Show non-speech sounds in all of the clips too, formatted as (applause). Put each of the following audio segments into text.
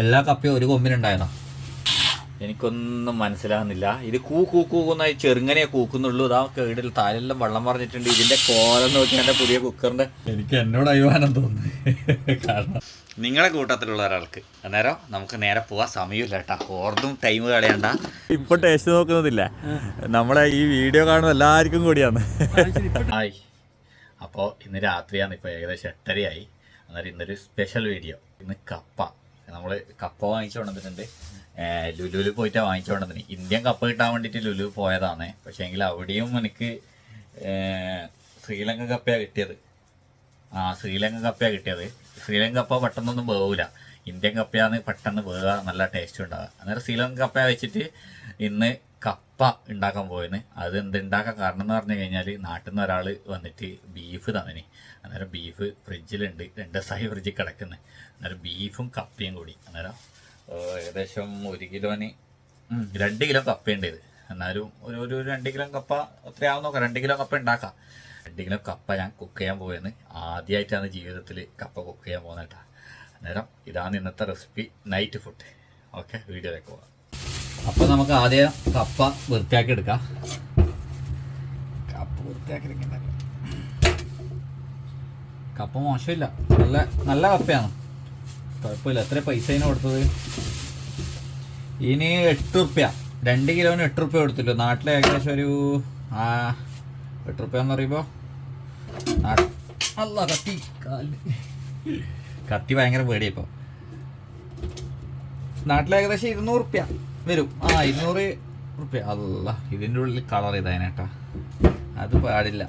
എല്ലാ കപ്പയും ഒരു കൊമ്പിനുണ്ടായതാ എനിക്കൊന്നും മനസ്സിലാകുന്നില്ല. ഇത് കൂ കൂ കൂക്കുന്ന ചെറുങ്ങനെ കൂക്കുന്നുള്ളൂ. ഇതാ കേടിൽ താലെല്ലാം വെള്ളം പറഞ്ഞിട്ടുണ്ട്. ഇതിന്റെ കോലം നോക്കി എന്റെ പുതിയ കുക്കറിന്റെ എനിക്ക് എന്നോട് അഭിമാനം തോന്നുന്നു. കാരണം നിങ്ങളെ കൂട്ടത്തിലുള്ള ഒരാൾക്ക്. അന്നേരം നമുക്ക് നേരെ പോവാൻ സമയമില്ല കേട്ടാ. ഓർത്തും ടൈം കളയണ്ട. ഇപ്പൊ ടേസ്റ്റ് നോക്കുന്നതില്ല. നമ്മളെ ഈ വീഡിയോ കാണുന്ന എല്ലാവർക്കും കൂടിയാണ്. ഹായ്. അപ്പോൾ ഇന്ന് രാത്രിയാണ് ഇപ്പൊ ഏകദേശം എട്ടരയായി. അന്നേരം ഇന്നൊരു സ്പെഷ്യൽ വീഡിയോ ഇന്ന് കപ്പ. നമ്മൾ കപ്പ വാങ്ങിച്ചു കൊണ്ടുവന്നിട്ടുണ്ട്. ലുലുവിൽ പോയിട്ടാണ് വാങ്ങിച്ചു കൊണ്ടുവന്നത്. ഇന്ത്യൻ കപ്പ് കിട്ടാൻ വേണ്ടിയിട്ട് ലുലു പോയതാണ്. പക്ഷേ എങ്കിൽ അവിടെയും എനിക്ക് ശ്രീലങ്ക കപ്പയാണ് കിട്ടിയത്. ആ ശ്രീലങ്ക കപ്പയാണ് കിട്ടിയത്. ശ്രീലങ്ക കപ്പ പെട്ടെന്നൊന്നും വേവില്ല ഇന്ത്യൻ കപ്പയാണ് പെട്ടെന്ന് വേവുക നല്ല ടേസ്റ്റ് ഉണ്ടാവുക. അന്നേരം ശ്രീലങ്ക കപ്പ വെച്ചിട്ട് ഇന്ന് കപ്പ ഉണ്ടാക്കാൻ പോയെന്ന് അത് എന്ത് ഉണ്ടാക്കാൻ കാരണം എന്ന് പറഞ്ഞു കഴിഞ്ഞാൽ നാട്ടിൽ നിന്ന് ഒരാൾ വന്നിട്ട് ബീഫ് തന്നിന്. അന്നേരം ബീഫ് ഫ്രിഡ്ജിലുണ്ട്. രണ്ട് ദിവസമായി ഫ്രിഡ്ജിൽ കിടക്കുന്നത് അന്നേരം ബീഫും കപ്പയും കൂടി. അന്നേരം ഏകദേശം ഒരു കിലോന് രണ്ട് കിലോ കപ്പയുണ്ട് ഇത്. എന്നാലും ഒരു ഒരു രണ്ട് കിലോ കപ്പ എത്രയാവും നോക്കാം. രണ്ട് കിലോ കപ്പ ഉണ്ടാക്കാം. രണ്ട് കിലോ കപ്പ ഞാൻ കുക്ക് ചെയ്യാൻ പോയെന്ന് ആദ്യമായിട്ടാണ് ജീവിതത്തിൽ കപ്പ കുക്ക് ചെയ്യാൻ പോകുന്നത് അന്നേരം ഇതാണ് ഇന്നത്തെ റെസിപ്പി. Night food. ഓക്കെ വീഡിയോയിലേക്ക് പോകാം. അപ്പോൾ നമുക്ക് ആദ്യം കപ്പ വൃത്തിയാക്കി എടുക്കാം. കപ്പ വൃത്തിയാക്കി എടുക്കണ്ട. കപ്പ മോശമില്ല. നല്ല നല്ല കപ്പയാണ്. കുഴപ്പമില്ല. എത്ര പൈസ അതിന് കൊടുത്തത്? ഇനി എട്ട് റുപ്യ. രണ്ട് കിലോന് എട്ട് റുപ്യ കൊടുത്തില്ലോ നാട്ടിലെ ഏകദേശം ഒരു ആ എട്ട് റുപ്യ എന്ന് പറയുമ്പോൾ അല്ല കത്തി. കത്തി ഭയങ്കര പേടിയപ്പോൾ നാട്ടിൽ ഏകദേശം ഇരുന്നൂറ് റുപ്യ. വരും. ആ ഇരുന്നൂറ് റുപ്യ. അല്ല ഇതിന്റെ ഉള്ളിൽ കളർ ഇതായനേട്ടാ അത് പാടില്ല.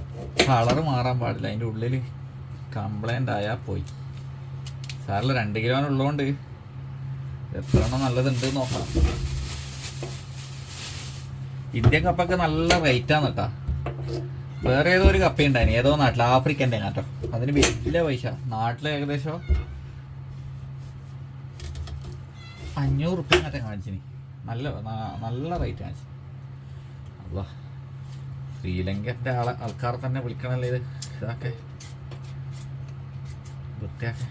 കളർ മാറാൻ പാടില്ല. അതിന്റെ ഉള്ളിൽ കംപ്ലൈന്റ് ആയാൽ പോയി. സാറിൽ രണ്ട് കിലോനുള്ളതുകൊണ്ട് എത്ര എണ്ണം നല്ലതുണ്ട് നോക്കാം ഇന്ത്യൻ കപ്പൊക്കെ നല്ല റേറ്റാണ് കേട്ടാ. വേറെ ഏതോ ഒരു കപ്പ ഉണ്ടായിന്. ഏതോ നാട്ടിൽ ആഫ്രിക്കന്റെ കേട്ടോ. അതിന് വലിയ പൈസ. നാട്ടിൽ ഏകദേശം അഞ്ഞൂറ് റുപ്യ കാണിച്ചിന് നല്ല നല്ല റേറ്റ് ആണ്. അല്ല ശ്രീലങ്കന്റെ ആളെ ആൾക്കാർ തന്നെ വിളിക്കണല്ലേ ഇത്? ഇതാക്കെ. വൃത്തിയാക്കെ.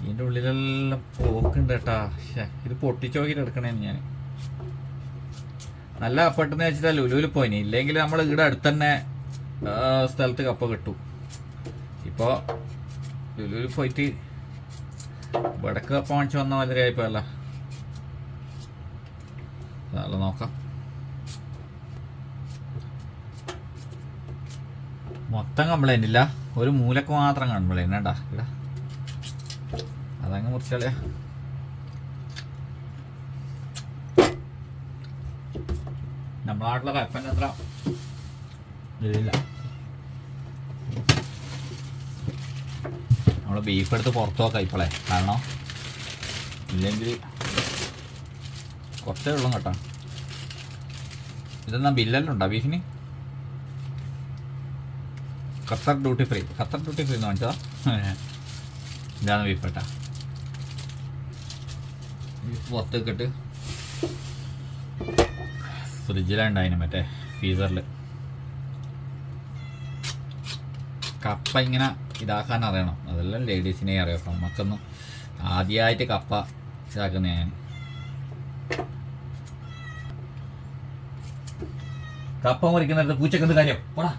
ഇതിന്റെ ഉള്ളിലെല്ലാം പോക്കുണ്ട് കേട്ടാ. ശ്ശെ, ഇത് പൊട്ടിച്ചോക്കിട്ട് എടുക്കണേന്ന് എടുക്കണേ ഞാൻ നല്ല അപ്പട്ടെന്ന് വെച്ചിട്ടാ ലുലുവിൽ പോയിനി. ഇല്ലെങ്കിൽ നമ്മൾ ഇവിടെ അടുത്തന്നെ സ്ഥലത്ത് കപ്പ കിട്ടും. ഇപ്പോൾ ലുലുവിൽ പോയിട്ട് വടക്ക് കപ്പ വാങ്ങിച്ചു വന്ന വളരെ ആയിപ്പോയല്ല നാളെ നോക്കാം മൊത്തം കംപ്ലൈന്റ് ഇല്ല. ഒരു മൂലക്ക് മാത്രം കംപ്ലൈന്റ് കേട്ടാ. ഇവിടെ അതങ്ങ് മുറിച്ചാളയാ നമ്മുടെ നാട്ടിലെ അത്ര ഇതില്ല നമ്മൾ ബീഫ് എടുത്ത് പുറത്തു നോക്കാം ഇപ്പോളെ. കാരണം ഇല്ലെങ്കിൽ കുറച്ചേ ഉള്ളൂ കേട്ടോ. ഇതെന്നാ ബില്ലെല്ലാം ഉണ്ടോ ബീഫിന്? Qatar duty free Qatar duty free എന്ന് വാങ്ങിച്ചതാ? (laughs) ഇതാണ് ബീഫ് കേട്ടാ ബീഫ് പുറത്തേക്ക് ഇട്ട് ഫ്രിഡ്ജിലുണ്ടായിന് മറ്റേ ഫീസറിൽ കപ്പ ഇങ്ങനെ ഇതാക്കാൻ അറിയണം. അതെല്ലാം ലേഡീസിനെ അറിയാം നമുക്കൊന്നും ആദ്യമായിട്ട് കപ്പ ഇതാക്കുന്ന ഞാൻ കപ്പ മുറിക്കുന്നിടത്ത് പൂച്ചക്കെന്ത് കാര്യം? പോടാ.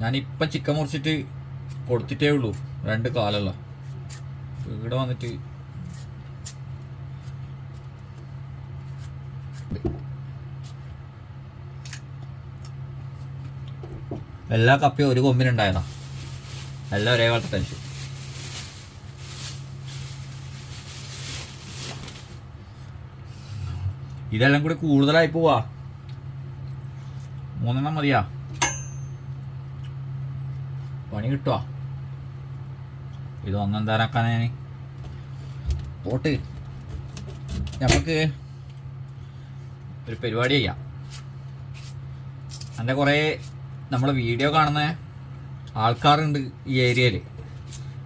ഞാനിപ്പം ചിക്കൻ മുറിച്ചിട്ട് കൊടുത്തിട്ടേ ഉള്ളൂ. രണ്ട് കാലല്ല. ഇവിടെ വന്നിട്ട് എല്ലാ കപ്പയും ഒരു കൊമ്പിനുണ്ടായതാ. എല്ലാം ഒരേ പോലത്തെ ടെൻഷൻ ഇതെല്ലാം കൂടി കൂടുതലായി പോവാ. മൂന്നെണ്ണം മതിയാ. പണി കിട്ടുവാ. ഇത് ഒന്നെന്താനാക്കാനാ ഞാൻ പോട്ട്. നമുക്ക് ഒരു പരിപാടി ചെയ്യാം. എന്റെ കുറേ നമ്മളെ വീഡിയോ കാണുന്ന ആൾക്കാരുണ്ട് ഈ ഏരിയയിൽ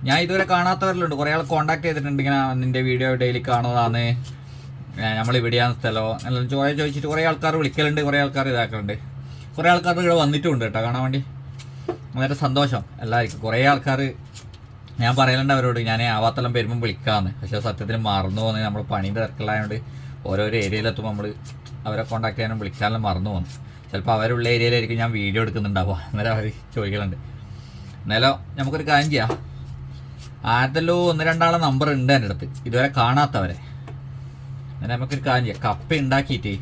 ഞാൻ ഇതുവരെ കാണാത്തവരിലുണ്ട്. കുറേ ആൾ കോണ്ടാക്ട് ചെയ്തിട്ടുണ്ട്. ഇങ്ങനെ നിന്റെ വീഡിയോ ഡെയിലി കാണുന്നതാണ് നമ്മൾ ഇവിടെയാണ് സ്ഥലമോ എല്ലാം കുറേ ചോദിച്ചിട്ട് കുറേ ആൾക്കാർ വിളിക്കലുണ്ട് കുറേ ആൾക്കാർ ഇതാക്കലുണ്ട്. കുറേ ആൾക്കാർ ഇവിടെ വന്നിട്ടുമുണ്ട് കേട്ടോ കാണാൻ വേണ്ടി. വളരെ സന്തോഷം എല്ലാവർക്കും. കുറേ ആൾക്കാർ ഞാൻ പറയലുണ്ട് അവരോട് ഞാൻ ആവാത്തെല്ലാം വരുമ്പം വിളിക്കാമെന്ന് പക്ഷെ സത്യത്തിൽ മറന്നു പോകുന്നത് നമ്മൾ പണിയുടെ തിരക്കിലായതുകൊണ്ട് ഓരോരോ ഏരിയയിലെത്തുമ്പോൾ നമ്മൾ അവരെ കോൺടാക്ട് ചെയ്യാനും വിളിക്കാനും മറന്നു പോകുന്നു ചിലപ്പോൾ അവരുള്ള ഏരിയയിലായിരിക്കും ഞാൻ വീഡിയോ എടുക്കുന്നുണ്ടാവുക. അന്നേരം അവർ ചോദിക്കലുണ്ട്. എന്നാലോ നമുക്കൊരു കാര്യം ചെയ്യാം. ആരത്തല്ലോ ഒന്ന് രണ്ടാളെ നമ്പർ ഉണ്ട് എന്റെ അടുത്ത്. ഇതുവരെ കാണാത്തവരെ. അന്നേരം നമുക്കൊരു കാര്യം ചെയ്യാം. കപ്പ ഉണ്ടാക്കിയിട്ട്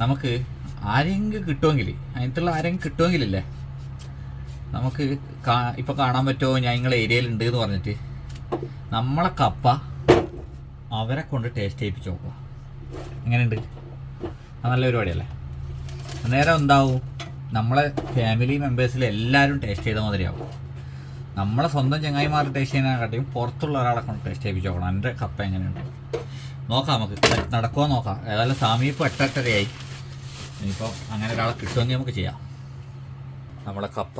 നമുക്ക് ആരെങ്കിലും കിട്ടുമെങ്കിൽ അതിനകത്തുള്ള ആരെങ്കിലും കിട്ടുമെങ്കിലല്ലേ? നമുക്ക് കാ- കാണാൻ പറ്റുമോ? ഞാൻ നിങ്ങളെ ഏരിയയിൽ ഉണ്ട് എന്ന് പറഞ്ഞിട്ട്. നമ്മളെ കപ്പ അവരെ കൊണ്ട് ടേസ്റ്റ് ചെയ്യിപ്പിച്ച് നോക്കുക. എങ്ങനെയുണ്ട്? നല്ല പരിപാടിയല്ലേ? അന്നേരം എന്താവും? നമ്മളെ ഫാമിലി മെമ്പേഴ്സിൽ എല്ലാവരും ടേസ്റ്റ് ചെയ്ത മാതിരിയാവും നമ്മളെ സ്വന്തം ചങ്ങായിമാർ ടേസ്റ്റ് ചെയ്യുന്നതിനെക്കാട്ടിയും പുറത്തുള്ള ഒരാളെ കൊണ്ട് ടേസ്റ്റ് ചെയ്യിപ്പിച്ച് നോക്കണം. എന്റെ കപ്പ എങ്ങനെയുണ്ട്? നോക്കാം നമുക്ക്. നടക്കുമോ നോക്കാം. ഏതായാലും സമീപം എട്ടെട്ടരയായി ഇനിയിപ്പോൾ അങ്ങനെ ഒരാളെ കിട്ടുമെങ്കിൽ നമുക്ക് ചെയ്യാം. നമ്മളെ കപ്പ.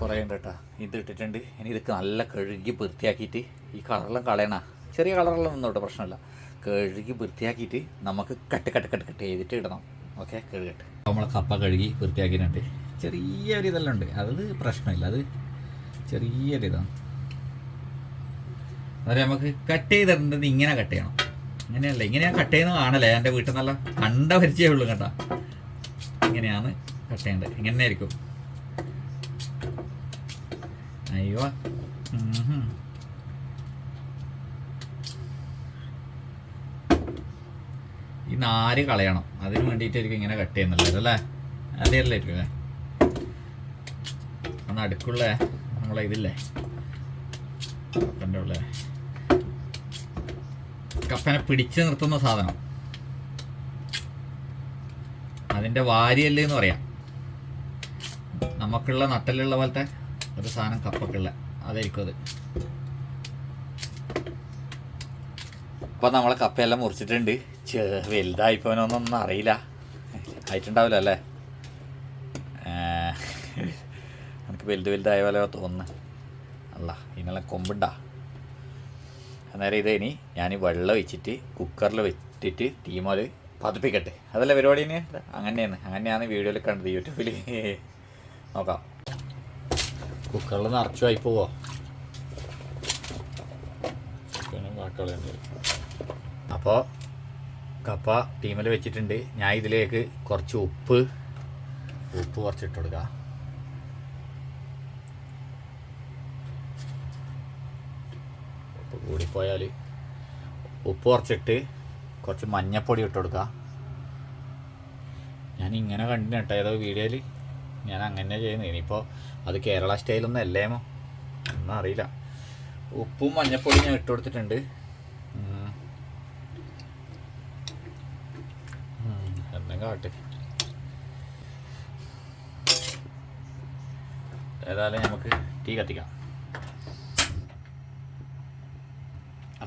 കുറേ ഉണ്ട് കേട്ടോ. ഇത് ഇട്ടിട്ടുണ്ട്. ഇനി ഇതൊക്കെ നല്ല കഴുകി വൃത്തിയാക്കിയിട്ട് ഈ കളറെല്ലാം കളയണ. ചെറിയ കളറെല്ലാം നിന്നോട്ടെ പ്രശ്നമില്ല. കഴുകി വൃത്തിയാക്കിയിട്ട് നമുക്ക് കട്ട് കട്ട് കട്ട് കട്ട് ചെയ്തിട്ട് ഇടണം. ഓക്കെ? കഴുകട്ട് നമ്മളെ കപ്പ കഴുകി വൃത്തിയാക്കിയിട്ടുണ്ട്. ചെറിയൊരു ഇതെല്ലാം ഉണ്ട്. അത് പ്രശ്നമില്ല. അത് ചെറിയൊരു അതായത് നമുക്ക് കട്ട് ചെയ്തിട്ടുണ്ടെങ്കിൽ ഇങ്ങനെ കട്ട് ചെയ്യണം. ഇങ്ങനെയല്ല ഇങ്ങനെയാ കട്ട് ചെയ്യുന്നത് കാണല്ലേ? എന്റെ വീട്ടിൽ നല്ല കണ്ട പരിചയമേ ഉള്ളൂ കേട്ടോ. ഇങ്ങനെയാണ് കട്ട് ചെയ്യേണ്ടത്. ഇങ്ങനെ ആയിരിക്കും. അയ്യോ. ഈ നാല് കളയണം. അതിന് വേണ്ടിയിട്ടായിരിക്കും ഇങ്ങനെ കട്ട് ചെയ്യുന്നുള്ളത് അല്ലേ? അതേ അല്ലേ അന്ന് അടുക്കുള്ള. നമ്മളെ ഇതില്ലേ? കണ്ടുള്ളേ കപ്പനെ പിടിച്ചു നിർത്തുന്ന സാധനം. അതിന്റെ വാരിയല്ലേ എന്ന് പറയാം. നമുക്കുള്ള നട്ടലുള്ള പോലത്തെ ഒരു സാധനം കപ്പക്കുള്ള. അതായിരിക്കും അത്. അപ്പം നമ്മളെ കപ്പയെല്ലാം മുറിച്ചിട്ടുണ്ട്. ചെ വലുതായിപ്പോനൊന്നും അറിയില്ല. ആയിട്ടുണ്ടാവില്ല അല്ലേ? എനിക്ക് വലുത് വലുതായ പോലെ തോന്നുന്നു. അല്ല ഇതിനെല്ലാം കൊമ്പുണ്ടാ. അന്നേരം ഇത് ഇനി ഞാൻ വെള്ളം വെച്ചിട്ട് കുക്കറിൽ വെച്ചിട്ട് തീമോൽ പതിപ്പിക്കട്ടെ. അതല്ല പരിപാടി തന്നെ അങ്ങനെയാണ്. അങ്ങനെയാണ് വീഡിയോയിൽ കണ്ടത് യൂട്യൂബിൽ നോക്കാം. കുക്കറിൽ നിറച്ചു ആയി പോവോ? അപ്പോൾ കപ്പ ടീമിൽ വെച്ചിട്ടുണ്ട്. ഞാൻ ഇതിലേക്ക് കുറച്ച് ഉപ്പ് ഉപ്പ് കുറച്ചിട്ട് കൊടുക്കാം. ഉപ്പ് കൂടിപ്പോയാൽ ഉപ്പ് കുറച്ചിട്ട് കുറച്ച് മഞ്ഞപ്പൊടി ഇട്ട് കൊടുക്കുക ഞാൻ ഇങ്ങനെ കണ്ടിന് കേട്ടോ ഏതോ വീഡിയോയിൽ ഞാൻ അങ്ങനെ ചെയ്യുന്നത് ഇനിയിപ്പോൾ അത് കേരള സ്റ്റൈലൊന്നും അല്ലേമോ? ഒന്നും അറിയില്ല. ഉപ്പും മഞ്ഞപ്പൊടിയും ഞാൻ ഇട്ട് കൊടുത്തിട്ടുണ്ട്. എന്നും കാട്ടെ. ഏതായാലും നമുക്ക് ടീ കത്തിക്കാം.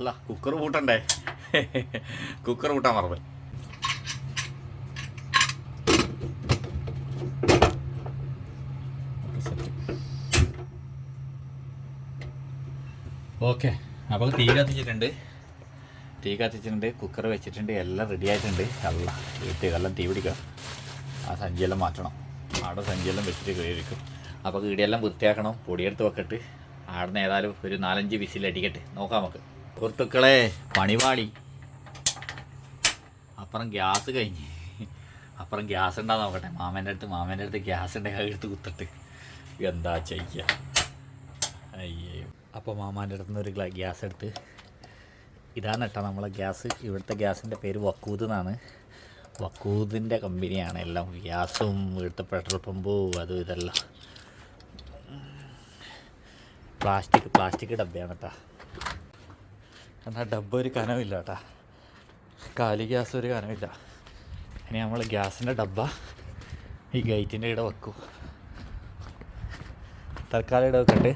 അല്ല കുക്കർ പൂട്ടണ്ടേ? കുക്കർ പൂട്ടാൻ മറന്നു. ഓക്കെ അപ്പോൾ തീ കത്തിച്ചിട്ടുണ്ട്. തീ കത്തിച്ചിട്ടുണ്ട് കുക്കർ വെച്ചിട്ടുണ്ട് എല്ലാം റെഡി ആയിട്ടുണ്ട്. അല്ല വീട്ടിൽ ഇതെല്ലാം തീ പിടിക്കുക ആ സഞ്ചിയെല്ലാം മാറ്റണം. അവിടെ സഞ്ചിയെല്ലാം വെച്ചിട്ട് കയറിയിരിക്കും അപ്പോൾ കീടിയെല്ലാം വൃത്തിയാക്കണം പൊടിയെടുത്ത് വെക്കട്ട്. ആടുന്ന് ഏതായാലും ഒരു നാലഞ്ച് വിസിലടിക്കട്ടെ. നോക്കാം നമുക്ക്. സുഹൃത്തുക്കളെ പണിപാളി അപ്പുറം ഗ്യാസ് കഴിഞ്ഞ്. അപ്പുറം ഗ്യാസ് ഉണ്ടാ നോക്കട്ടെ. മാമേന്റെ അടുത്ത് മാമേന്റെ അടുത്ത് ഗ്യാസ് ഉണ്ടെങ്കിൽ എടുത്ത് കുത്തിട്ട്. എന്താ ചെയ്യുക അയ്യോ. അപ്പോൾ മാമാന്റെ അടുത്ത് നിന്ന് ഒരു ഗ്യാസ് എടുത്ത്. ഇതാണ് കേട്ടോ നമ്മളെ ഗ്യാസ്. ഇവിടുത്തെ ഗ്യാസിന്റെ പേര് വക്കൂത് എന്നാണ്. വക്കൂതിന്റെ കമ്പനിയാണ് എല്ലാം. ഗ്യാസും ഇവിടുത്തെ പെട്രോൾ പമ്പും അതും ഇതെല്ലാം. പ്ലാസ്റ്റിക് പ്ലാസ്റ്റിക് ഡബ്ബയാണ് കേട്ടോ. എന്നാൽ ഡബ്ബ ഒരു കനമില്ല കേട്ടാ. കാലി ഗ്യാസ് ഒരു കനമില്ല ഇനി നമ്മൾ ഗ്യാസിന്റെ ഡബ്ബ ഈ ഗേറ്റിന്റെ ഇവിടെ വെക്കും. തൽക്കാലം ഇട വെക്കട്ട്.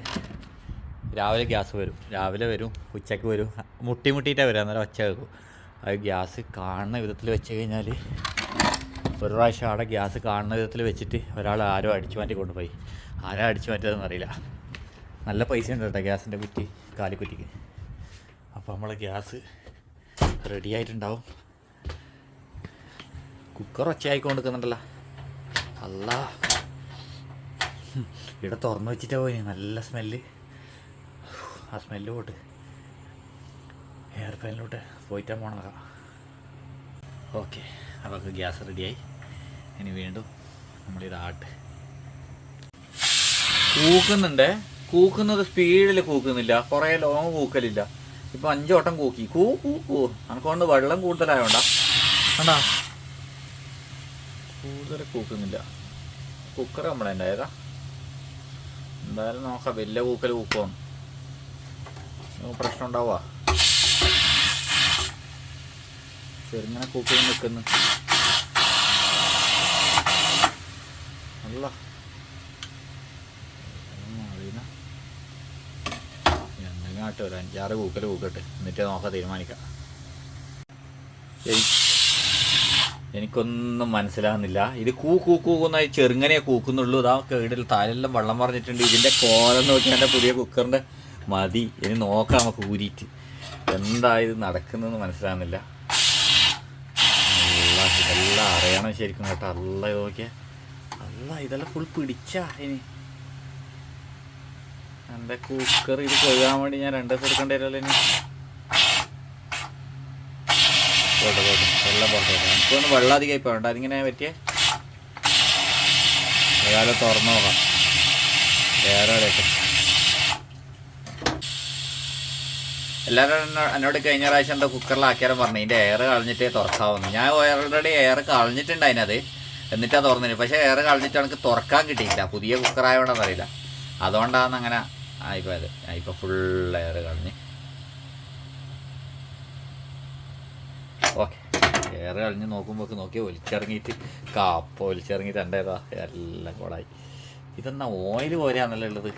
രാവിലെ ഗ്യാസ് വരും. രാവിലെ വരും ഉച്ചയ്ക്ക് വരും. മുട്ടി മുട്ടിയിട്ടാണ് വരിക അന്നേരം ഒച്ച വെക്കും അത് ഗ്യാസ് കാണുന്ന വിധത്തിൽ വെച്ച് കഴിഞ്ഞാൽ ഒരു പ്രാവശ്യം അവിടെ ഗ്യാസ് കാണുന്ന വിധത്തിൽ വെച്ചിട്ട് ഒരാൾ ആരോ അടിച്ചു മാറ്റി കൊണ്ടുപോയി. ആരാ അടിച്ചു മാറ്റിയതെന്ന് അറിയില്ല. നല്ല പൈസ ഉണ്ട് കേട്ടോ ഗ്യാസിന്റെ കുറ്റി കാലിക്കുറ്റിക്ക്. അപ്പോൾ നമ്മളെ ഗ്യാസ് റെഡി ആയിട്ടുണ്ടാവും. കുക്കർ ഒച്ചയായിക്കൊണ്ട് നിൽക്കുന്നുണ്ടല്ലോ അല്ല ഇവിടെ തുറന്നു വെച്ചിട്ടാ പോയി. നല്ല സ്മെല്ല് ആ സ്മെല്ല് പോട്ട്. എയർ ഫാനിലോട്ട് പോയിട്ടാ പോണതാ ഓക്കെ അപ്പോൾ ഗ്യാസ് റെഡിയായി ഇനി വീണ്ടും നമ്മളിത് ആട്ട്. കൂക്കുന്നുണ്ട്. കൂക്കുന്നത് സ്പീഡിൽ കൂക്കുന്നില്ല. കുറേ ലോങ് കൂക്കലില്ല. ഇപ്പൊ അഞ്ചോട്ടം കൂക്കി. കൂ കൂ കൂ. അനക്കൊണ്ട് വെള്ളം കൂടുതലായോണ്ടാ. കണ്ടാ കൂടുതൽ കൂക്കുന്നില്ല. കുക്കർ കംപ്ലൈന്റ് ആയതാ എന്തായാലും നോക്കാം വലിയ കൂക്കൽ കൂക്കുവാണ് പ്രശ്നം ഉണ്ടാവുക ചെറുങ്ങനെ കൂക്കി നിൽക്കുന്നു. അല്ല ആട്ടെ ഒരു അഞ്ചാറ് കൂക്കൽ കൂക്കട്ടെ. എന്നിട്ട് നോക്കാം തീരുമാനിക്കാം. എനി- എനിക്കൊന്നും മനസ്സിലാകുന്നില്ല. ഇത് കൂ കൂ കൂക്കുന്നായി ചെറുങ്ങനെ കൂക്കുന്നുള്ളൂ. ഇതാ കേടിൽ താലെല്ലാം വെള്ളം പറഞ്ഞിട്ടുണ്ട്. ഇതിന്റെ കോലം നോക്കി എന്റെ പുതിയ കുക്കറിന്റെ മതി. ഇനി നോക്കാം നമുക്ക് ഊരിയിട്ട്. എന്താ ഇത് നടക്കുന്നതെന്ന് മനസ്സിലാകുന്നില്ല. ഇതെല്ലാം അറിയണം ശരിക്കും കേട്ടോ. അല്ല നോക്കിയാൽ അല്ല ഇതെല്ലാം ഫുൾ പിടിച്ചാ ഇനി. എന്റെ കുക്കർ ഇത് കൊഴുകാൻ വേണ്ടി ഞാൻ രണ്ട് ദിവസം എടുക്കേണ്ടി വരുമല്ലോ ഇനി പോട്ടെ പോട്ടെ. വെള്ളം പുറത്തോട്ടെ എനിക്കൊന്ന് വെള്ളം അധികമായി പോകണ്ട അതിങ്ങനെ പറ്റിയേ? ഏതായാലും തുറന്നു നോക്കാം. വേറെ എവിടെയൊക്കെ എല്ലാവരും എന്നോട് കഴിഞ്ഞ പ്രാവശ്യം എന്താ കുക്കറിലാക്കിയാലും പറഞ്ഞു. ഇതിന്റെ എയർ കളഞ്ഞിട്ടേ തുറക്കാവുന്നു. ഞാൻ ഓൾറെഡി എയർ കളഞ്ഞിട്ടുണ്ട് അതിനത് എന്നിട്ടാ തുറന്നിട്ട് പക്ഷേ എയർ കളഞ്ഞിട്ട് എനിക്ക് തുറക്കാൻ കിട്ടിയില്ല പുതിയ കുക്കറായോണ്ടെന്ന് അറിയില്ല. അതുകൊണ്ടാണ് അങ്ങനെ ആയിപ്പോയത് ഇപ്പോൾ ഫുൾ എയർ കളഞ്ഞ്. ഓക്കെ എയർ കളഞ്ഞ് നോക്കുമ്പോൾ നോക്കി ഒലിച്ചിറങ്ങിയിട്ട് കാപ്പ ഒലിച്ചിറങ്ങിയിട്ട് ഇതാ എല്ലാം കൂടായി ഇതെന്നാ ഓയിൽ പോലെയാണല്ലോ ഉള്ളത്.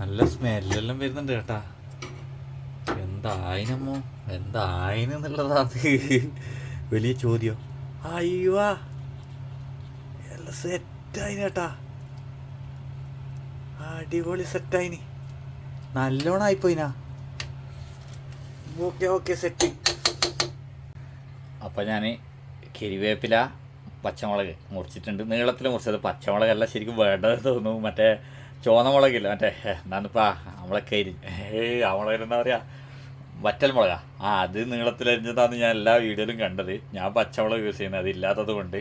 നല്ല സ്മെല്ലെല്ലാം വരുന്നുണ്ട് കേട്ടാ. എന്തായിനമ്മോ എന്തായിനെന്നുള്ളതാണ് വലിയ ചോദ്യം. അയ്യോ എല്ലാം സെറ്റായിന് കേട്ടാ. അടിപൊളി സെറ്റായിന്. നല്ലോണം ആയിപ്പോയിനാ. ഓക്കെ ഓക്കെ സെറ്റ് അപ്പം ഞാൻ കരിവേപ്പില പച്ചമുളക് മുറിച്ചിട്ടുണ്ട്. നീളത്തിൽ മുറിച്ചത് പച്ചമുളകല്ല ശരിക്കും വേണ്ടത് തോന്നുന്നു. മറ്റേ ചുവന്ന മുളകില്ല മറ്റേ എന്താണിപ്പാ നമ്മളെ കരി ഏയ് ആ മുളക് എന്താ പറയുക വറ്റൽ മുളക ആ അത് നീളത്തിലരിഞ്ഞതാന്ന് ഞാൻ എല്ലാ വീഡിയോയിലും കണ്ടത്. ഞാൻ പച്ചമുളക് യൂസ് ചെയ്യുന്നത്. അതില്ലാത്തത് കൊണ്ട്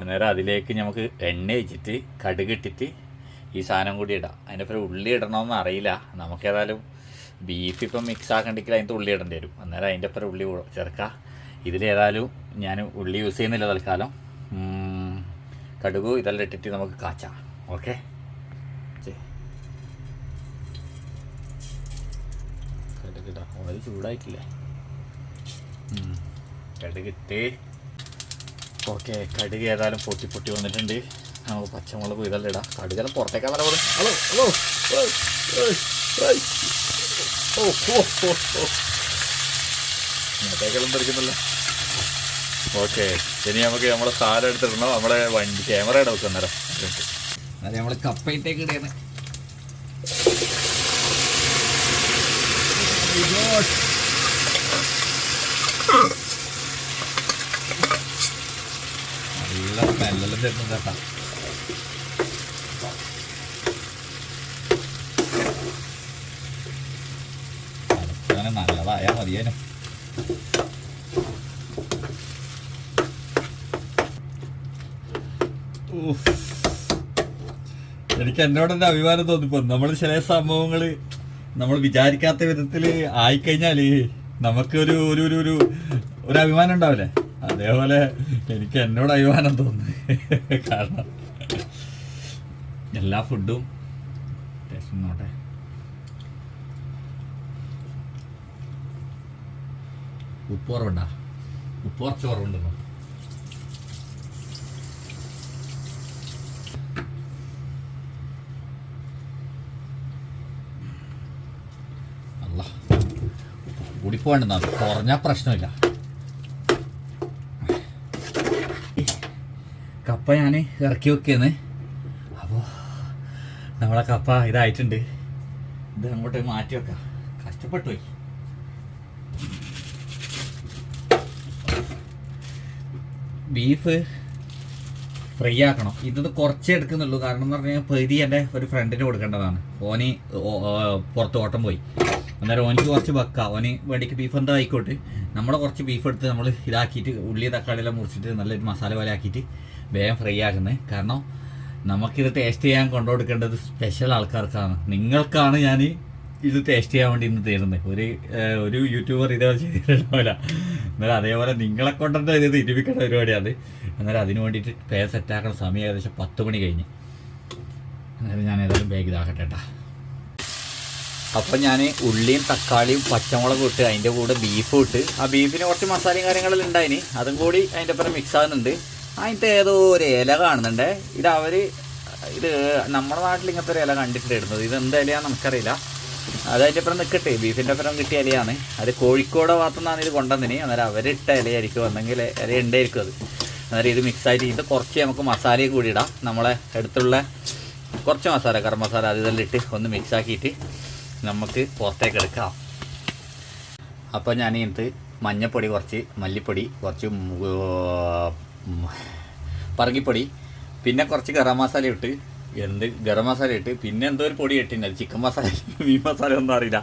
അന്നേരം അതിലേക്ക് നമുക്ക് എണ്ണ വെച്ചിട്ട് കടുകിട്ടിട്ട് ഈ സാധനം കൂടി ഇടാം. അതിന്റെ പേര് ഉള്ളി ഇടണമെന്ന് അറിയില്ല. നമുക്കേതായാലും ബീഫ് ഇപ്പം മിക്സ് ആക്കണ്ടെങ്കിൽ അതിന്റെ ഉള്ളി ഇടേണ്ടി വരും. അന്നേരം അതിന്റെ പേര് ഉള്ളി ചേർക്കുക ചേർക്കാം. ഇതിലേതായാലും ഞാൻ ഉള്ളി യൂസ് ചെയ്യുന്നില്ല തൽക്കാലം. കടുക് ഇതെല്ലാം ഇട്ടിട്ട് നമുക്ക് കാച്ചാം. ഓക്കെ കടുകിടാം ചൂടായിട്ടില്ല. കടുകിട്ട് ഓക്കെ കടുക് ഏതായാലും പൊട്ടി പൊട്ടി വന്നിട്ടുണ്ട്. നമുക്ക് പച്ചമുളക് ഇതെല്ലാം ഇടാം. കടുകെല്ലാം പുറത്തേക്കാൻ വരെ പോലെ ഹലോ ഹലോ. ഓ ഓ ഓ തെറിക്കുന്നല്ലോ ഓക്കെ ഇനി നമുക്ക് നമ്മളെ സാധനം എടുത്തിടണം? നമ്മളെ വണ്ടി ക്യാമറയുടെ വെക്കുന്നേരം അത് നമ്മൾ കപ്പയിട്ടേക്ക് ഇടയാണ് നല്ല സ്മെല്ലെല്ലാം തരുന്നുണ്ട് കേട്ടാ അങ്ങനെ. എനിക്ക് എന്നോട് തന്നെ അഭിമാനം തോന്നിപ്പോ നമ്മൾ ചില സംഭവങ്ങൾ നമ്മൾ വിചാരിക്കാത്ത വിധത്തിൽ ആയിക്കഴിഞ്ഞാൽ നമുക്ക് ഒരു ഒരു ഒരു ഒരു അഭിമാനം ഉണ്ടാവില്ലേ? അതേപോലെ എനിക്ക് എന്നോട് അഭിമാനം തോന്നി (laughs) കാരണം എല്ലാ ഫുഡും ടേസ്റ്റ് നോട്ടെ ഉപ്പ് കുറവുണ്ടാ? ഉപ്പ് അല്ല കൂടിപ്പോണ്ടെന്നാ കുറഞ്ഞ പ്രശ്നമില്ല. കപ്പ ഞാൻ ഇറക്കി വെക്കുകയെന്ന് അപ്പോൾ നമ്മളെ കപ്പ ഇതായിട്ടുണ്ട്. ഇത് അങ്ങോട്ട് മാറ്റി വെക്കാം. കഷ്ടപ്പെട്ടു പോയി. ബീഫ് ഫ്രൈ ആക്കണം. ഇത് കുറച്ചേ എടുക്കുന്നുള്ളൂ. കാരണം എന്ന് പറഞ്ഞാൽ പെരി എന്റെ ഒരു ഫ്രണ്ടിന് കൊടുക്കേണ്ടതാണ്. ഓന് പുറത്ത് ഓട്ടം പോയി. അന്നേരം ഓനിക്ക് കുറച്ച് വെക്ക. ഓന് വേണ്ടിക്ക് ബീഫ് എന്താ ആയിക്കോട്ടെ. നമ്മളെ കുറച്ച് ബീഫ് എടുത്ത് നമ്മൾ ഇതാക്കിയിട്ട് ഉള്ളി തക്കാളി എല്ലാം മുറിച്ചിട്ട് നല്ലൊരു മസാല പോലെ ആക്കിയിട്ട് വേഗം ഫ്രൈ ആക്കുന്നത് കാരണം നമുക്കിത് ടേസ്റ്റ് ചെയ്യാൻ കൊണ്ടുകൊടുക്കേണ്ടത് സ്പെഷ്യൽ ആൾക്കാർക്കാണ്. നിങ്ങൾക്കാണ് ഞാൻ ഇത് ടേസ്റ്റ് ചെയ്യാൻ വേണ്ടി ഇന്ന് തരുന്നത് ഒരു ഒരു യൂട്യൂബർ ഇതേപോലെ ചെയ്തിട്ടുണ്ടാവില്ല. എന്നാലും അതേപോലെ നിങ്ങളെ കൊണ്ടുതന്നെ ഇത് ഇരുവിക്കേണ്ട പരിപാടിയാണ്. എന്നാലും അതിന് വേണ്ടിയിട്ട് പേ സെറ്റാക്കുന്ന സമയം ഏകദേശം പത്ത് മണി കഴിഞ്ഞ്. എന്നാലും ഞാൻ ഏതായാലും ബാഗ് ഇതാക്കട്ടെ കേട്ടാ അപ്പം ഞാൻ ഉള്ളിയും തക്കാളിയും പച്ചമുളകും ഇട്ട് അതിന്റെ കൂടെ ബീഫും ഇട്ട്. ആ ബീഫിന് കുറച്ച് മസാലയും കാര്യങ്ങളെല്ലാം ഉണ്ടായിന്. അതും കൂടി അതിന്റെ ഒപ്പം മിക്സ് ആകുന്നുണ്ട് അതിന്റെ ഏതോ ഒരു ഇല കാണുന്നുണ്ട്. ഇത് അവർ ഇത് നമ്മുടെ നാട്ടിൽ ഇങ്ങനത്തെ ഒരു ഇല കണ്ടിട്ടുണ്ടായിരുന്നത് ഇത് എന്ത് ഇലയാണെന്ന് നമുക്കറിയില്ല. അത് അതിന്റെ ഒപ്പം നിൽക്കട്ടെ ബീഫിന്റെ ഒപ്പം കിട്ടിയ ഇലയാണ്. അത് കോഴിക്കോട് ഭാഗത്തു നിന്നാണ് ഇത് കൊണ്ടുവന്നിന്. അന്നേരം അവരിട്ട ഇലയായിരിക്കും. അല്ലെങ്കിൽ ഇല ഉണ്ടായിരിക്കും അത്. അന്നേരം ഇത് മിക്സ് ആയിട്ട് ഇത് കുറച്ച് നമുക്ക് മസാലയും കൂടി ഇടാം. നമ്മളെ അടുത്തുള്ള കുറച്ച് മസാല ഗരം മസാല അത് ഇതെല്ലാം ഇട്ട് ഒന്ന് മിക്സ് ആക്കിയിട്ട് നമുക്ക് പുറത്തേക്ക് എടുക്കാം. അപ്പോൾ ഞാൻ ഇതിനകത്ത് മഞ്ഞപ്പൊടി കുറച്ച് മല്ലിപ്പൊടി കുറച്ച് പറകിപ്പൊടി പിന്നെ കുറച്ച് ഗരം മസാല ഇട്ട് എന്ത് ഗരം മസാല ഇട്ട് പിന്നെ എന്തോ ഒരു പൊടി ഇട്ടിട്ടുണ്ട്. ചിക്കൻ മസാല മീൻ മസാല ഒന്നും അറിയില്ല.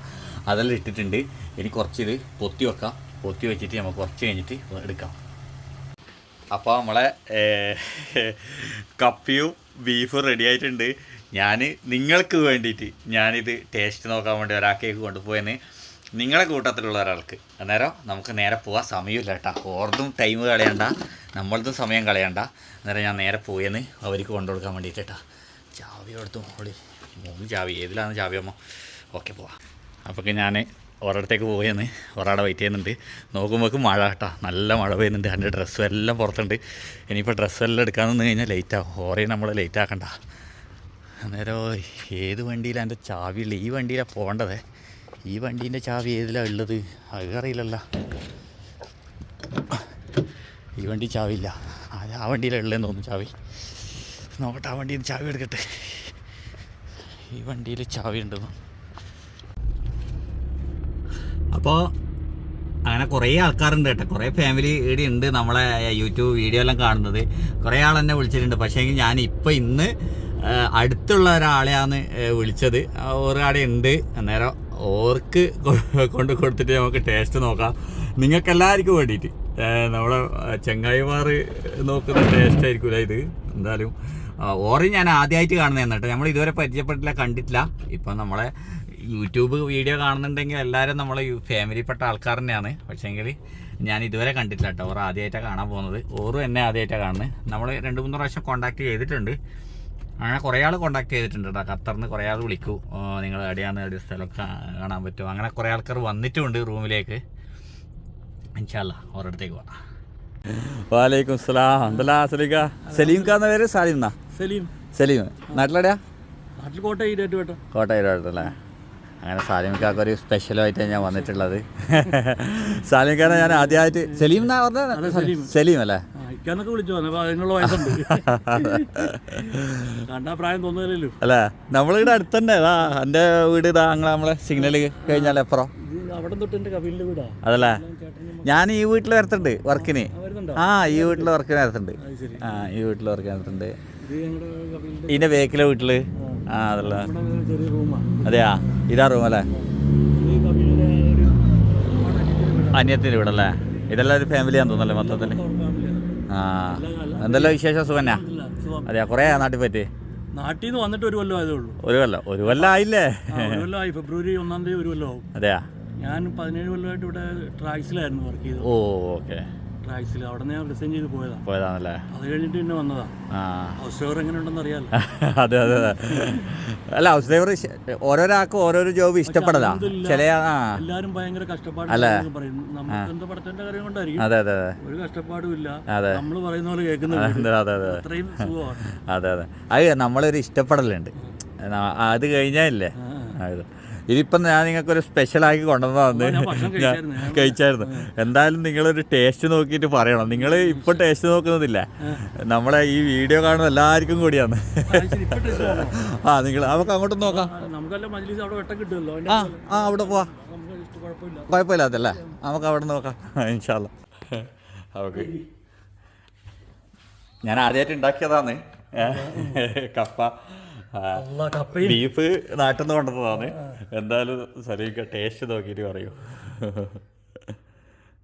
അതെല്ലാം ഇട്ടിട്ടുണ്ട്. ഇനി കുറച്ചിത് പൊത്തി വെക്കാം. പൊത്തി വെച്ചിട്ട് നമുക്ക് കുറച്ച് കഴിഞ്ഞിട്ട് എടുക്കാം. അപ്പോൾ നമ്മളെ കപ്പിയും ബീഫും റെഡി ആയിട്ടുണ്ട്. ഞാൻ നിങ്ങൾക്ക് വേണ്ടിയിട്ട് ഞാനിത് ടേസ്റ്റ് നോക്കാൻ വേണ്ടി ഒരാൾക്കേക്ക് കൊണ്ടുപോയെന്ന് നിങ്ങളെ കൂട്ടത്തിലുള്ള ഒരാൾക്ക്. അന്നേരം നമുക്ക് നേരെ പോകാൻ സമയമില്ല കേട്ടോ. ഓർത്തും ടൈം കളയണ്ട. നമ്മളതും സമയം കളയണ്ട. അന്നേരം ഞാൻ നേരെ പോയെന്ന് അവർക്ക് കൊണ്ടുകൊടുക്കാൻ വേണ്ടിയിട്ട് കേട്ടോ. ചാവി കൊടുത്തു മോളി. മൂന്ന് ചാവി. ഏതിലാണ് ചാവി അമ്മ? ഓക്കെ പോവാം. അപ്പോൾ ഞാൻ ഒരിടത്തേക്ക് പോയെന്ന് ഒരാടെ വെയിറ്റ് ചെയ്യുന്നുണ്ട്. നോക്കുമ്പോൾക്ക് മഴ കേട്ടോ. നല്ല മഴ പെയ്യുന്നുണ്ട്. എന്റെ ഡ്രസ്സും എല്ലാം പുറത്തുണ്ട്. ഇനിയിപ്പോൾ ഡ്രസ്സെല്ലാം എടുക്കാമെന്ന് കഴിഞ്ഞാൽ ലേറ്റ് ഓറേ നമ്മൾ ലേറ്റ് ആക്കണ്ട. അന്നേരം ഏത് വണ്ടിയിലാണ് എന്റെ ചാവി ഉള്ളത്? ഈ വണ്ടിയിലാണ് പോകേണ്ടത്. ഈ വണ്ടീന്റെ ചാവി ഏതിലാണ് ഉള്ളത്? അത് അറിയില്ലല്ല. ഈ വണ്ടി ചാവില്ല ആ ആ വണ്ടിയിലാണ് ഉള്ളതെന്ന് തോന്നുന്നു ചാവി. നോക്കട്ടെ ആ വണ്ടിയിൽ ചാവി എടുക്കട്ടെ. ഈ വണ്ടിയിൽ ചാവി ഉണ്ടെന്ന് അപ്പോൾ അങ്ങനെ കുറേ ആൾക്കാരുണ്ട് കേട്ടോ. കുറേ ഫാമിലി ഇവിടെ ഉണ്ട് നമ്മളെ യൂട്യൂബ് വീഡിയോ എല്ലാം കാണുന്നത്. കുറേ ആൾ എന്നെ വിളിച്ചിട്ടുണ്ട്. പക്ഷേ ഞാൻ ഇപ്പം ഇന്ന് അടുത്തുള്ള ഒരാളെയാണ് വിളിച്ചത്. ഒരാളെ ഉണ്ട്. അന്നേരം ഓർക്ക് കൊണ്ട് കൊടുത്തിട്ട് നമുക്ക് ടേസ്റ്റ് നോക്കാം. നിങ്ങൾക്ക് എല്ലാവർക്കും വേണ്ടിയിട്ട് നമ്മളെ ചെങ്ങായിമാർ നോക്കുന്ന ടേസ്റ്റ് ആയിരിക്കില്ല ഇത്? എന്തായാലും ഓറി ഞാൻ ആദ്യമായിട്ട് കാണുന്നത് കേട്ടോ നമ്മൾ ഇതുവരെ പരിചയപ്പെട്ടില്ല കണ്ടിട്ടില്ല. ഇപ്പം നമ്മളെ യൂട്യൂബ് വീഡിയോ കാണുന്നുണ്ടെങ്കിൽ എല്ലാവരും നമ്മളെ ഫാമിലിപ്പെട്ട ആൾക്കാർ തന്നെയാണ്. പക്ഷേങ്കിൽ ഞാൻ ഇതുവരെ കണ്ടിട്ടില്ല കേട്ടോ. ഓർ ആദ്യമായിട്ടാണ് കാണാൻ പോകുന്നത്. ഓറും എന്നെ ആദ്യമായിട്ടാണ് കാണുന്നത്. നമ്മൾ രണ്ട് മൂന്ന് പ്രാവശ്യം കോൺടാക്ട് ചെയ്തിട്ടുണ്ട്. അങ്ങനെ കുറേ ആൾ കോൺടാക്ട് ചെയ്തിട്ടുണ്ട് കേട്ടോ ഖത്തറിന്ന് കുറേ ആൾ വിളിക്കൂ. നിങ്ങൾ എവിടെയാണ്? എവിടെ സ്ഥലമൊക്കെ കാണാൻ പറ്റുമോ? അങ്ങനെ കുറേ ആൾക്കാർ വന്നിട്ടുമുണ്ട് റൂമിലേക്ക്. ഇൻഷാല്ല ഓരോടത്തേക്ക് പോകാം വാലേക്കും സ്ലാം. എന്തല്ലാ സലീക സലീം കാന്ന പേര്? സാലിം എന്നാ സലീം. സലീം. നാട്ടിലെവിടെയാ? നാട്ടിൽ കോട്ടയം കോട്ടയം അല്ലേ? അങ്ങനെ സാലിമിക്കാക്ക് ഒരു സ്പെഷ്യലായിട്ട് ഞാൻ വന്നിട്ടുള്ളത്. (laughs) സാലിമിക്കാനെ ഞാൻ ആദ്യമായിട്ട് സലീം എന്നാ പറഞ്ഞത്? സലീം. സലീം അല്ലേ? ആ ഇക്കാന്നൊക്കെ വിളിച്ചു അപ്പൊ അതിനുള്ള വയസ്സുണ്ട്. (laughs) കണ്ടാ പ്രായം തോന്നുന്നില്ലല്ലോ അല്ലേ നമ്മളിവിടെ അടുത്തന്നെ. ഇതാ എന്റെ വീട് ഇതാ അങ്ങനെ നമ്മളെ സിഗ്നൽ കഴിഞ്ഞാൽ എപ്പുറം അവിടെ തൊട്ട് എന്റെ വീടാ. അതല്ലേ? ഞാൻ ഈ വീട്ടിൽ വരത്തുണ്ട് വർക്കിന്. ആ, ഈ വീട്ടിൽ വർക്കിന് വരത്തുണ്ട്. ആ ഈ വീട്ടിൽ വർക്കിന് വരത്തുണ്ട് ഇതിന്റെ വീട്ടിൽ ഇതിന്റെ ബേക്കിലെ വീട്ടിൽ ആ. അതല്ല. അതെയാ? ഇതാ റൂം അല്ലേ? അനിയത്തിന്റെ വീടല്ലേ? ഇതെല്ലാം ഒരു ഫാമിലിയാന്ന് തോന്നല്ലേ മൊത്തത്തിൽ ഫാമിലിയാണ്. ആ. എന്തെല്ലാം വിശേഷം? സുഖന്യാ അതെ. കുറേ നാട്ടിൽ പറ്റി നാട്ടിൽ നിന്ന് വന്നിട്ട് ഒരു കൊല്ലം ആയതേ ഉള്ളൂ. ഒരു കൊല്ലം. ഒരു കൊല്ലം ആയില്ലേ? ഒരു കൊല്ലം ആയി. ഫെബ്രുവരി ഒന്നാം തീയതി ഒരു കൊല്ലം ആവും. അതെയാ? ഞാൻ പതിനേഴ് കൊല്ലമായിട്ട് ഇവിടെ ട്രാക്സിലായിരുന്നു വർക്ക് ചെയ്തത്. ഓ ഓക്കെ. ട്രാക്സിൽ അവിടെ ഞാൻ റിസൈൻ ചെയ്ത് പോയതാ. പോയതാണല്ലേ? അത് കഴിഞ്ഞിട്ട് പിന്നെ വന്നതാ. ഹൗസ് ഡ്രൈവർ എങ്ങനെ ഉണ്ടെന്ന് അറിയാലോ. (laughs) അതെ അതെ അതെ. അല്ല ഹൗസ് ഡ്രൈവർ ഓരോരാൾക്കും ഓരോരോ ജോബ് ഇഷ്ടപ്പെടലാ. ചില എല്ലാരും ഭയങ്കര കഷ്ടപ്പാട് അല്ലേ? പറയും. നമുക്ക് എന്താ പടത്തിന്റെ കാര്യം കൊണ്ടായിരിക്കും. അതെ അതെ അതെ. ഒരു കഷ്ടപ്പാടും ഇല്ല. നമ്മൾ പറയുന്ന പോലെ കേൾക്കുന്നത് അതെ അതെ അതെ. അത്രയും സുഖമാണ് അതെ അതെ. അത് നമ്മളൊരു ഇഷ്ടപ്പെടലുണ്ട്. അത് കഴിഞ്ഞാലേ ഇല്ലേ? അത് ഇതിപ്പം ഞാൻ നിങ്ങൾക്കൊരു സ്പെഷ്യലാക്കി കൊണ്ടുവന്നതാണ് കഴിച്ചായിരുന്നു. എന്തായാലും എന്തായാലും നിങ്ങളൊരു ടേസ്റ്റ് നോക്കിയിട്ട് പറയണം. നിങ്ങൾ ഇപ്പൊ ടേസ്റ്റ് നോക്കുന്നതില്ല. നമ്മളെ ഈ വീഡിയോ കാണുന്ന എല്ലാവർക്കും കൂടിയാണ്. ആ, നിങ്ങൾ നമുക്ക് അങ്ങോട്ട് നോക്കാം. ആ, ആ അവിടെ പോവാ. കുഴപ്പമില്ല. കുഴപ്പമില്ലാത്തല്ലേ നമുക്ക് അവിടെ നോക്കാം. ഇൻഷാല്ല ഓക്കെ ഞാൻ ആദ്യമായിട്ട് ഉണ്ടാക്കിയതാണ് കപ്പ. ബീഫ് നാട്ടിൽ നിന്ന് കൊണ്ടുവന്നതാണ്. എന്തായാലും സലീക്ക ടേസ്റ്റ് നോക്കിയിട്ട് പറയൂ.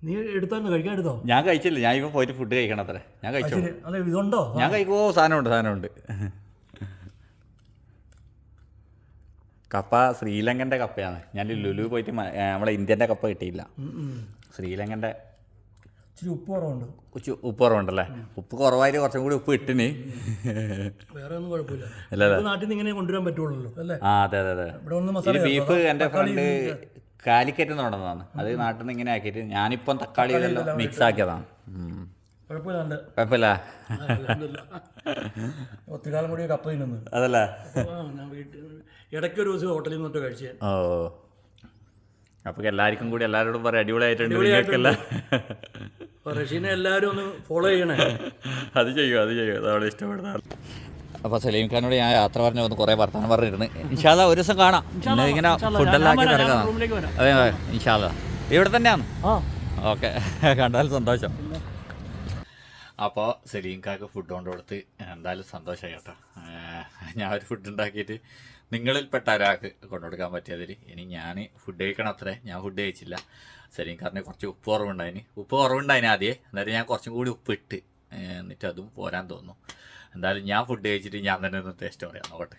നീ എടുത്തോ കഴിക്കാൻ എടുത്തോ? ഞാൻ കഴിച്ചില്ല. ഞാൻ ഇപ്പം പോയിട്ട് ഫുഡ് കഴിക്കണം അത്ര. ഞാൻ കഴിച്ചോ അല്ല ഇതുണ്ടോ? ഞാൻ കഴിക്കുമോ സാധനമുണ്ട് സാധനമുണ്ട്. കപ്പ ശ്രീലങ്കന്റെ കപ്പയാണ്. ഞാൻ ലുലു പോയിട്ട് നമ്മളെ ഇന്ത്യന്റെ കപ്പ കിട്ടിയില്ല. ശ്രീലങ്കന്റെ ഇച്ചിരി ഉപ്പ് കുറവുണ്ട്. ഉപ്പ് കുറവുണ്ടല്ലേ? ഉപ്പ് കുറവായിട്ട് കുറച്ചും കൂടി ഉപ്പ് ഇട്ടിന്. വേറെ ഒന്നും കുഴപ്പമില്ല. അല്ല നാട്ടിൽ നിന്ന് ഇങ്ങനെ കൊണ്ടുവരാൻ പറ്റുള്ളൂ അല്ലേ? ആ അതെ അതെ അതെ. ഇവിടെ ഒന്ന് മസാല ബീഫ് എന്റെ ഫ്രണ്ട് കാലിക്കറ്റ് നടന്നതാണ് അത് നാട്ടിൽ നിന്ന് ഇങ്ങനെ ആക്കിയിട്ട് ഞാനിപ്പം തക്കാളി ഇതെല്ലാം മിക്സ് ആക്കിയതാണ്. കുഴപ്പമില്ല ഒത്തിരി കാലം കൂടി കപ്പ തിന്നുന്നു. അതല്ലേ? ഇടയ്ക്ക് ഒരു ദിവസം ഹോട്ടലിൽ നിന്നിട്ട് കഴിച്ചേ. ഓ. അപ്പോൾ എല്ലാവർക്കും കൂടി എല്ലാവരോടും പറയാം അടിപൊളിയായിട്ടുണ്ട് നിങ്ങൾക്കല്ല റഷീനെ എല്ലാവരും ഒന്ന് ഫോളോ ചെയ്യണേ. അത് ചെയ്യൂ അത് ചെയ്യൂ. അതവിടെ ഇഷ്ടപ്പെടുന്ന അപ്പോൾ സലീം ഖാനോട് ഞാൻ യാത്ര പറഞ്ഞു വന്ന് കുറേ വർത്തമാനം പറഞ്ഞിരുന്നു ഇൻഷാല്ല ഒരു ദിവസം കാണാം. ഇങ്ങനെ ഫുഡെല്ലാം ആക്കി തിരക്കാം അതെ അതെ ഇൻഷാല്ല ഇവിടെ തന്നെയാണ്? ആ. ഓക്കെ. കണ്ടാൽ സന്തോഷം. അപ്പോൾ സലീം കാക്ക് ഫുഡ് കൊണ്ട് കൊടുത്ത് എന്തായാലും സന്തോഷമായി കേട്ടോ. ഞാൻ ഒരു ഫുഡ് ഉണ്ടാക്കിയിട്ട് നിങ്ങളിൽ പെട്ട ഒരാൾക്ക് കൊണ്ടുകൊടുക്കാൻ പറ്റിയതിൽ ഇനി ഞാൻ ഫുഡ് കഴിക്കണം അത്രേ. ഞാൻ ഫുഡ് കഴിച്ചില്ല. ശരി കാരണം കുറച്ച് ഉപ്പ് കുറവുണ്ടായിന് ഉപ്പ് കുറവുണ്ടായിന് ആദ്യേ. എന്നിട്ട് ഞാൻ കുറച്ചും കൂടി ഉപ്പ് ഇട്ട് എന്നിട്ട് അതും പോരാൻ തോന്നുന്നു. എന്തായാലും ഞാൻ ഫുഡ് കഴിച്ചിട്ട് ഞാൻ തന്നെ ഒന്ന് ടേസ്റ്റ് പറയാം. നോക്കട്ടെ.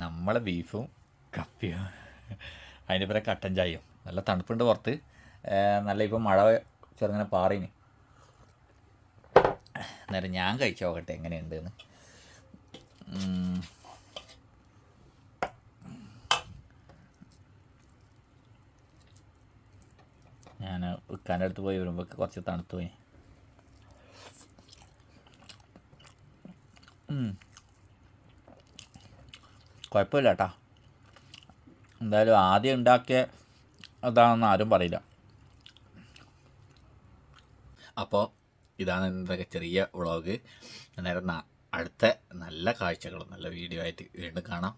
നമ്മളെ ബീഫും കപ്പിയും അതിന്റെ പേരെ കട്ടൻ ചായയും. നല്ല തണുപ്പുണ്ട് പുറത്ത്. നല്ല ഇപ്പം മഴ ചെറുങ്ങനെ പാറിന്. അന്നേരം ഞാൻ കഴിച്ചു നോക്കട്ടെ എങ്ങനെയുണ്ടെന്ന്. ഉക്കാന്റെ അടുത്ത് പോയി വരുമ്പോൾ കുറച്ച് തണുത്തു പോയി. കുഴപ്പമില്ല കേട്ടാ എന്തായാലും ആദ്യം ഉണ്ടാക്കിയ അതാണെന്ന് ആരും പറയില്ല. അപ്പോൾ ഇതാണ് എന്റെ ചെറിയ വ്ളോഗ്. അന്നേരം അടുത്ത നല്ല കാഴ്ചകളും നല്ല വീഡിയോ ആയിട്ട് വീണ്ടും കാണാം.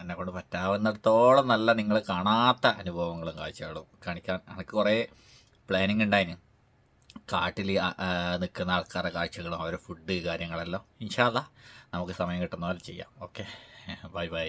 എന്നെ കൊണ്ട് പറ്റാവുന്നിടത്തോളം നല്ല നിങ്ങൾ കാണാത്ത അനുഭവങ്ങളും കാഴ്ചകളും കാണിക്കാൻ എനിക്ക് കുറേ പ്ലാനിങ് ഉണ്ടായിന്. കാട്ടിൽ നിൽക്കുന്ന ആൾക്കാരുടെ കാഴ്ചകളും അവരുടെ ഫുഡ് കാര്യങ്ങളെല്ലാം. ഇൻഷാല്ല നമുക്ക് സമയം കിട്ടുന്ന പോലെ ചെയ്യാം. Okay bye bye